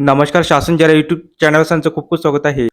नमस्कार शासन जरा युट्यूब चॅनल त्यांचं खूप खूप स्वागत आहे.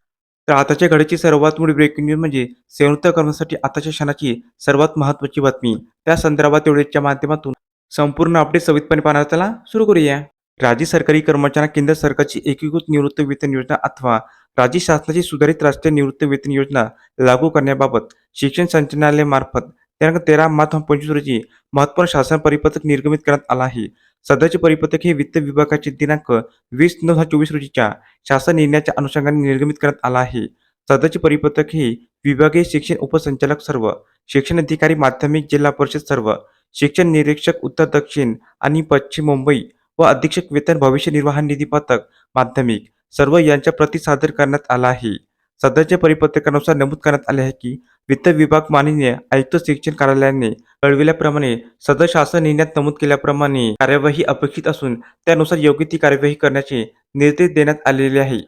तर आताच्या घडीची सर्वात मोठी ब्रेकिंग न्यूज म्हणजे संयुक्त करण्यासाठी आताच्या क्षणाची सर्वात महत्त्वाची बातमी. त्या संदर्भात एवढेच्या माध्यमातून संपूर्ण अपडेट सवितपणे पाहण्याला त्याला सुरू करूया. राज्य सरकारी कर्मचाऱ्यांना केंद्र सरकारची एकीकृत निवृत्त वेतन योजना अथवा राज्य शासनाची सुधारित राष्ट्रीय निवृत्त वेतन योजना लागू करण्याबाबत शिक्षण संचालनालयामार्फत दिनांक तेरा मार्च पंचवीस रोजी महत्त्वपूर्ण शासन परिपत्रक निर्गमित करण्यात आला आहे. सध्याचे परिपत्रक हे वित्त विभागाचे दिनांक वीस नऊ हजार चोवीस रोजीच्या शासन निर्णयाच्या अनुषंगाने निर्गमित करण्यात आला आहे. सध्याचे परिपत्रक हे विभागीय शिक्षण उपसंचालक सर्व शिक्षण अधिकारी माध्यमिक जिल्हा परिषद सर्व शिक्षण निरीक्षक उत्तर दक्षिण आणि पश्चिम मुंबई व अधीक्षक वेतन भविष्य निर्वाह निधी पथक माध्यमिक सर्व यांच्या प्रति सादर करण्यात आला आहे. सध्याच्या परिपत्रकानुसार नमूद करण्यात आले आहे की वित्त विभाग माननीय आयुक्त शिक्षण कार्यालयाने कळविल्याप्रमाणे सदर शासन निर्णयात नमूद केल्याप्रमाणे कार्यवाही अपेक्षित असून त्यानुसार योग्य ती कार्यवाही करण्याचे निर्देश देण्यात आलेले आहे.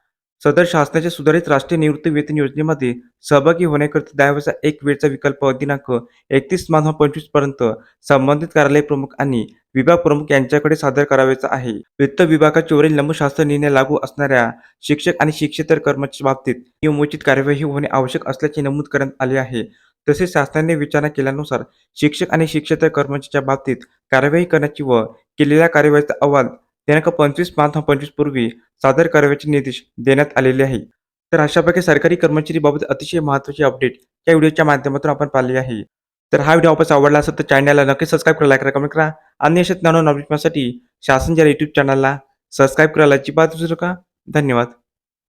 सदर शासनाच्या सुधारित राष्ट्रीय निवृत्ती वेतन योजनेमध्ये सहभागी होण्याकरिता द्यावयाचा एक वेळचा विकल्प दिनांक एकतीस मार्च पंचवीसपर्यंत संबंधित कार्यालय प्रमुख आणि विभाग प्रमुख यांच्याकडे सादर करावायचा आहे. वित्त विभागाचे वरील नमशास्त्र निर्णय लागू असणाऱ्या शिक्षक आणि शिक्षेतर कर्मच्या बाबतीत नियमोचित कार्यवाही होणे आवश्यक असल्याचे नमूद करण्यात आले आहे. तसेच शासनाने विचारणा केल्यानुसार शिक्षक आणि शिक्षेतर कर्मचाऱ्यांच्या बाबतीत कार्यवाही करण्याची व केलेल्या कार्यवाहीचा अहवाल दिनांक पंचवीस मार्च पंचवीस पूर्वी सादर करावयाचे निर्देश देण्यात आलेले आहे. तर अशाप्रकारे सरकारी कर्मचारीबाबत अतिशय महत्त्वाचे अपडेट या व्हिडिओच्या माध्यमातून आपण पाहिली आहे. तर हा व्हिडिओ आपण आवडला असेल तर चॅनलला नक्की सबस्क्राईब करा लाईक करा कमेंट करा आणि अशाच नवीन अपडेटसाठी शासन जरा यूट्यूब चॅनलला सबस्क्राईब करायला अजिबात विसरू का धन्यवाद.